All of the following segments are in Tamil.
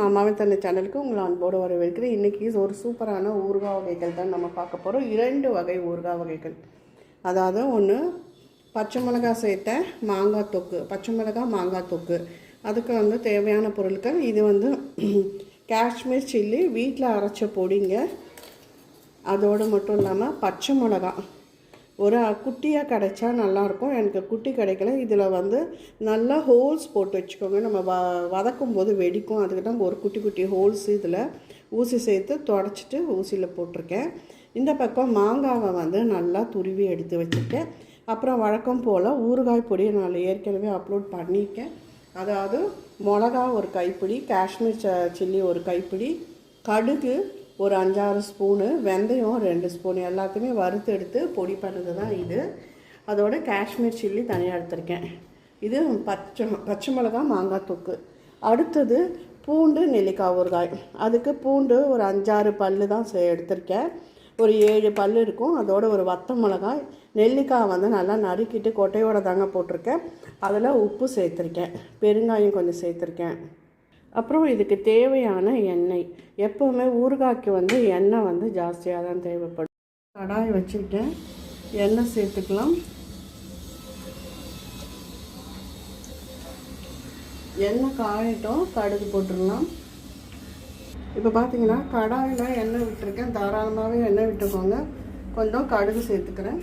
மாமாவின் தந்த சேனலுக்கு உங்களை அன்போடு வரவேற்கிறேன். இன்றைக்கி ஒரு சூப்பரான ஊறுகாய் வகைகள் தான் நம்ம பார்க்க போகிறோம் இரண்டு வகை ஊறுகாய் வகைகள். அதாவது ஒன்று பச்சை மிளகாய் சேர்த்த மாங்காய் தொக்கு பச்சை மிளகாய் மாங்காய் தொக்கு. அதுக்கு வந்து தேவையான பொருட்கள் இது வந்து காஷ்மீர் சில்லி வீட்டில் அரைச்ச பொடிங்க. அதோடு மட்டும் இல்லாமல் பச்சை மிளகா ஒரு குட்டியாக கிடைச்சா நல்லாயிருக்கும். எனக்கு குட்டி கிடைக்கல. இதில் வந்து நல்லா ஹோல்ஸ் போட்டு வச்சுக்கோங்க. நம்ம வ வதக்கும் போது வெடிக்கும். அதுக்கு தான் ஒரு குட்டி குட்டி ஹோல்ஸ் இதில் ஊசி சேர்த்து தொடச்சிட்டு ஊசியில் போட்டிருக்கேன். இந்த பக்கம் மாங்காவை வந்து நல்லா துருவி எடுத்து வச்சுருக்கேன். அப்புறம் வழக்கம் போல் ஊறுகாய் பொடியை நான் ஏற்கனவே அப்லோட் பண்ணியிருக்கேன். அதாவது மிளகா ஒரு கைப்பிடி காஷ்மீர் ச சில்லி ஒரு கைப்பிடி கடுகு ஒரு அஞ்சாறு ஸ்பூனு வெந்தயம் ரெண்டு ஸ்பூன் எல்லாத்தையுமே வறுத்து எடுத்து பொடி பண்ணது தான் இது. அதோட காஷ்மீர் சில்லி தனியாக எடுத்திருக்கேன். இது பச்சை பச்சை மிளகா மாங்காய் தொக்கு. அடுத்தது பூண்டு நெல்லிக்காய் ஊறுகாய். அதுக்கு பூண்டு ஒரு அஞ்சாறு பல்லு தான் எடுத்திருக்கேன். ஒரு ஏழு பல் இருக்கும். அதோட ஒரு வத்த மிளகாய். நெல்லிக்காய் வந்து நல்லா நறுக்கிட்டு கொட்டையோடு தாங்க போட்டிருக்கேன். அதில் உப்பு சேர்த்துருக்கேன். பெருங்காயம் கொஞ்சம் சேர்த்துருக்கேன். அப்புறம் இதுக்கு தேவையான எண்ணெய். எப்போவுமே ஊறுகாய்க்கு வந்து எண்ணெய் வந்து ஜாஸ்தியாக தான் தேவைப்படும். கடாய் வச்சுக்கிட்டேன். எண்ணெய் சேர்த்துக்கலாம். எண்ணெய் காயட்டும். கடுகு போட்டுடலாம். இப்போ பார்த்தீங்கன்னா கடாயில் எண்ணெய் விட்டுருக்கேன். தாராளமாகவே எண்ணெய் விட்டுக்கோங்க. கொஞ்சம் கடுகு சேர்த்துக்கிறேன்.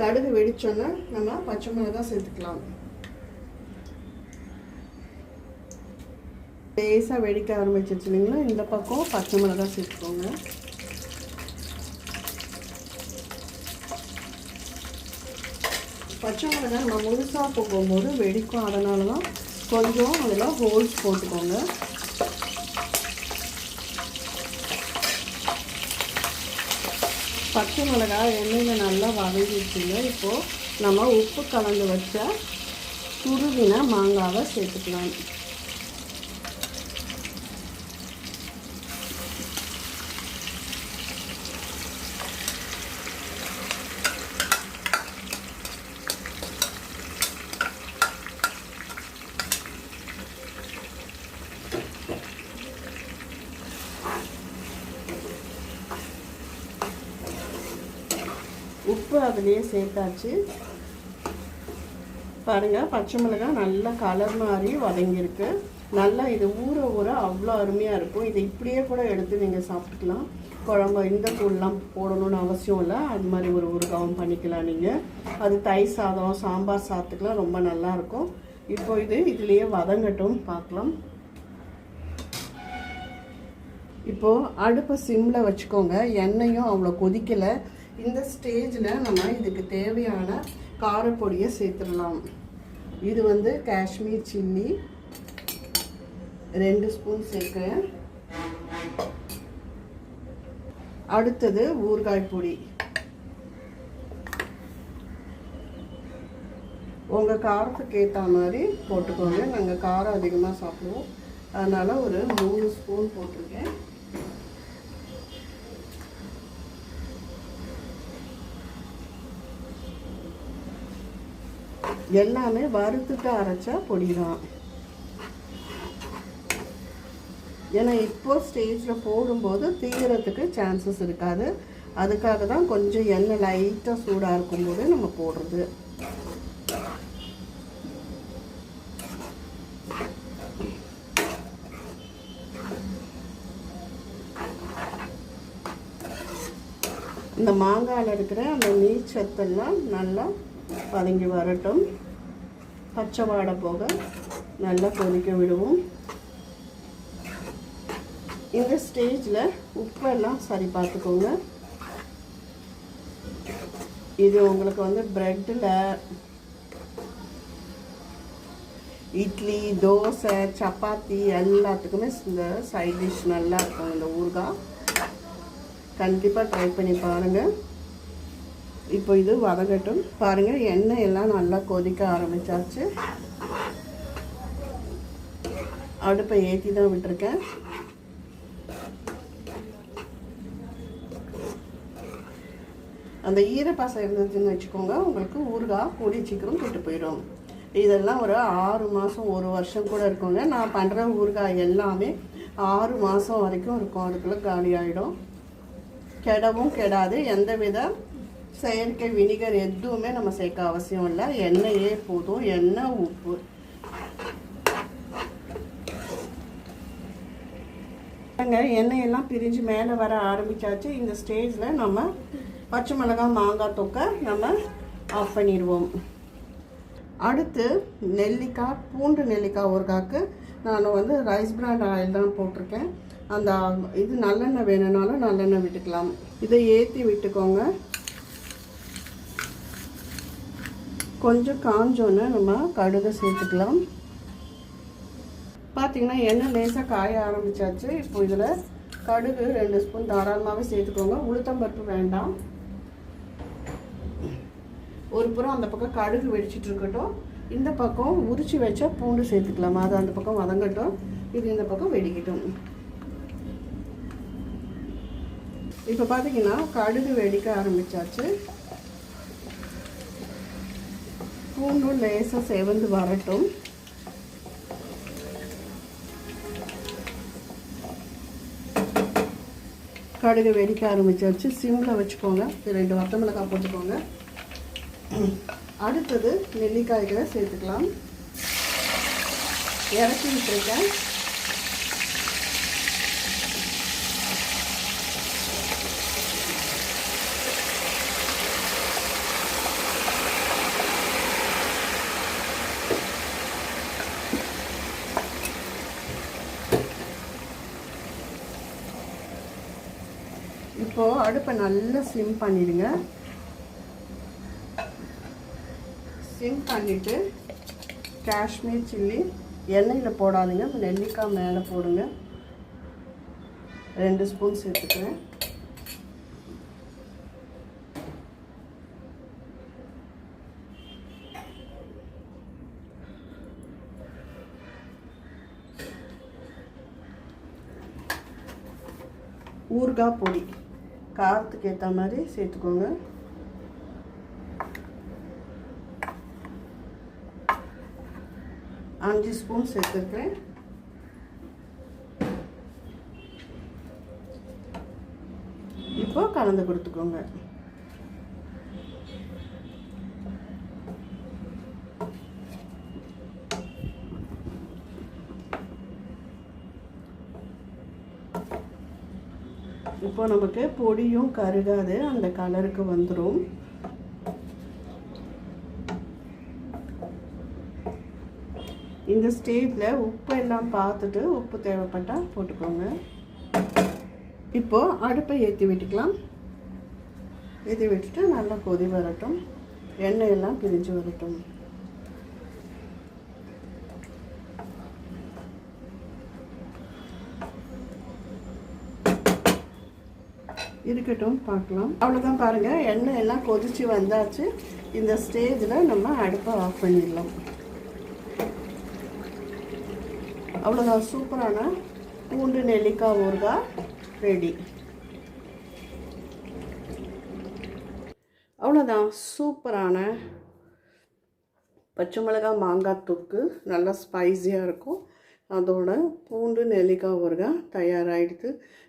கடுகு வெடிச்சோன்னே நம்ம பச்சை மிளகாய் சேர்த்துக்கலாம். லேசாக வெடிக்க ஆரம்பிச்சிருச்சு இல்லைங்களா இந்த பக்கம் பச்சை மிளகா சேர்த்துக்கோங்க. பச்சை மிளகா நம்ம முழுசாக போகும்போது வெடிக்கும். அதனால தான் கொஞ்சம் அதில் ஹோல்ஸ் போட்டுக்கோங்க. பச்சை மிளகா எண்ணெயில் நல்லா வதங்கிடுச்சுங்க. இப்போது நம்ம உப்பு கலந்து வச்ச துருவின மாங்காவை சேர்த்துக்கலாம். உப்பு அதுலேயே சேர்த்தாச்சு. பாருங்கள் பச்சை மிளகாய் நல்லா கலர் மாதிரி வதங்கியிருக்கு. நல்லா இது ஊற ஊற அவ்வளோ அருமையாக இருக்கும். இதை இப்படியே கூட எடுத்து நீங்கள் சாப்பிட்டுக்கலாம். குழம்பு இந்த தூள்லாம் போடணும்னு அவசியம் இல்லை. அது மாதிரி ஒரு ஊறுகாவும் பண்ணிக்கலாம் நீங்கள் அது தை சாதம் சாம்பார் சாதத்துக்குலாம் ரொம்ப நல்லாயிருக்கும் இப்போ இது இதுலேயே வதங்கட்டும் பார்க்கலாம். இப்போது அடுப்பை சிம்மில் வச்சுக்கோங்க. எண்ணெயும் அவ்வளோ கொதிக்கலை. இந்த ஸ்டேஜில் நம்ம இதுக்கு தேவையான காரப்பொடியை சேர்த்துடலாம். இது வந்து காஷ்மீர் சில்லி. ரெண்டு ஸ்பூன் சேர்க்குறேன். அடுத்தது ஊறுகாய் பொடி. உங்கள் காரத்துக்கு ஏற்ற மாதிரி போட்டுக்கோங்க. நாங்கள் காரம் அதிகமாக சாப்பிடுவோம். அதனால் ஒரு மூணு ஸ்பூன் போட்டிருக்கேன். எல்லாமே வறுத்துட்டு அரைச்சா பொடி தான் ஏன்னா இப்போ ஸ்டேஜில் போடும்போது தீரத்துக்கு சான்சஸ் இருக்காது. அதுக்காக தான் கொஞ்சம் எண்ணெய் லைட்டாக சூடாக இருக்கும்போது நம்ம போடுறது. இந்த மாங்காயில் இருக்கிற அந்த நீர் சத்தெல்லாம் நல்லா பதுங்கி வரட்டும். பச்சை வாடை போக நல்லா கொதிக்க விடுவோம். இந்த ஸ்டேஜில் உப்பெல்லாம் சரி பார்த்துக்கோங்க. இது உங்களுக்கு வந்து ப்ரெட்டில் இட்லி தோசை சப்பாத்தி எல்லாத்துக்குமே இந்த சைட் டிஷ் நல்லா இருக்கும். இந்த ஊறுகாய் கண்டிப்பாக ட்ரை பண்ணி பாருங்கள் இப்போ இது வதங்கட்டும் பாருங்கள் எண்ணெய் எல்லாம் நல்லா கொதிக்க ஆரம்பிச்சாச்சு. அடுப்பை ஏற்றி தான் விட்டுருக்கேன். அந்த ஈரப்பாசம் இருந்துச்சுன்னு வச்சுக்கோங்க உங்களுக்கு ஊறுகாய் கூடி சீக்கிரம் கெட்டு போயிடும். இதெல்லாம் ஒரு ஆறு மாதம் ஒரு வருஷம் கூட இருக்குங்க. நான் பண்ணுற ஊறுகாய் எல்லாமே ஆறு மாதம் வரைக்கும் இருக்கும். அதுக்குள்ளே காலி ஆகிடும் கெடவும் கெடாது. எந்த வித செயற்கை வினிகர் எதுவுமே நம்ம சேர்க்க அவசியம் இல்லை. எண்ணெயே போதும். எண்ணெய் உப்பு. எண்ணெயெல்லாம் பிரிஞ்சு மேலே வர ஆரம்பிச்சாச்சு. இந்த ஸ்டேஜில் நம்ம பச்சை மிளகாய் மாங்காய் தொக்கை நம்ம ஆஃப் பண்ணிடுவோம். அடுத்து நெல்லிக்காய் பூண்டு நெல்லிக்காய் ஊறுகாய்க்கு நான் வந்து ரைஸ் பிராண்ட் ஆயில் தான் போட்டிருக்கேன். அந்த இது நல்லெண்ணெய் வேணும்னாலும் நல்லெண்ணெய் விட்டுக்கலாம். இதை ஏற்றி விட்டுக்கோங்க. கொஞ்சம் காஞ்சோன்னு நம்ம கடுகு சேர்த்துக்கலாம். பார்த்தீங்கன்னா எண்ணெய் லேசாக காய ஆரம்பிச்சாச்சு. இப்போ இதில் கடுகு ரெண்டு ஸ்பூன் தாராளமாகவே சேர்த்துக்கோங்க. உளுத்தம்பருப்பு வேண்டாம். ஒரு புறம் அந்த பக்கம் கடுகு வெடிச்சிட்டு இருக்கட்டும். இந்த பக்கம் உரிச்சு வச்சா பூண்டு சேர்த்துக்கலாம். அது அந்த பக்கம் வதங்கட்டும். இது இந்த பக்கம் வெடிக்கட்டும். இப்போ பார்த்தீங்கன்னா கடுகு வெடிக்க ஆரம்பிச்சாச்சு. பூண்டும் லேசாக செவந்து வரட்டும் கடுகு வெடிக்க ஆரம்பிச்சாச்சு சிம்மில் வச்சுக்கோங்க ரெண்டு வத்த மிளகாய் போட்டுக்கோங்க அடுத்தது நெல்லிக்காய்களை சேர்த்துக்கலாம் இறக்கி விட்டுருக்கேன் இப்போது அடுப்பை நல்லா ஸ்லிம் பண்ணிடுங்க. ஸ்லிம் பண்ணிவிட்டு காஷ்மீர் சில்லி எண்ணெயில் போடாதீங்க. நெல்லிக்காய் மேலே போடுங்க. ரெண்டு ஸ்பூன் சேர்த்துக்கிறேன் ஊறுகாய் பொடி. காரத்துக்கு ஏற்ற மாதிரி சேர்த்துக்கோங்க. அஞ்சு ஸ்பூன் சேர்த்துருக்குறேன். இப்போ கலந்து கொடுத்துக்கோங்க. இப்போ நமக்கு பொடியும் கருகாது அந்த கலருக்கு வந்துடும் இந்த ஸ்டேஜில் உப்பு எல்லாம் பார்த்துட்டு உப்பு தேவைப்பட்டால் போட்டுக்கோங்க. இப்போது அடுப்பை ஏற்றி விட்டுக்கலாம். ஏற்றி விட்டுட்டு நல்லா கொதி வரட்டும். எண்ணெய் எல்லாம் பிரிஞ்சு வரட்டும். இருக்கட்டும் பார்க்கலாம். அவ்வளோதான் பாருங்கள் எண்ணெய் எல்லாம் கொதிச்சு வந்தாச்சு. இந்த ஸ்டேஜில் நம்ம அடுப்பை ஆஃப் பண்ணிடலாம். அவ்வளோதான் சூப்பரான பூண்டு நெல்லிக்காய் ஊறுகாய் ரெடி. அவ்வளோதான் சூப்பரான பச்சை மிளகாய் மாங்காய் தொக்கு. நல்லா ஸ்பைஸியாக இருக்கும். அதோட பூண்டு நெல்லிக்காய் ஊறுகாய் தயாராகிடுது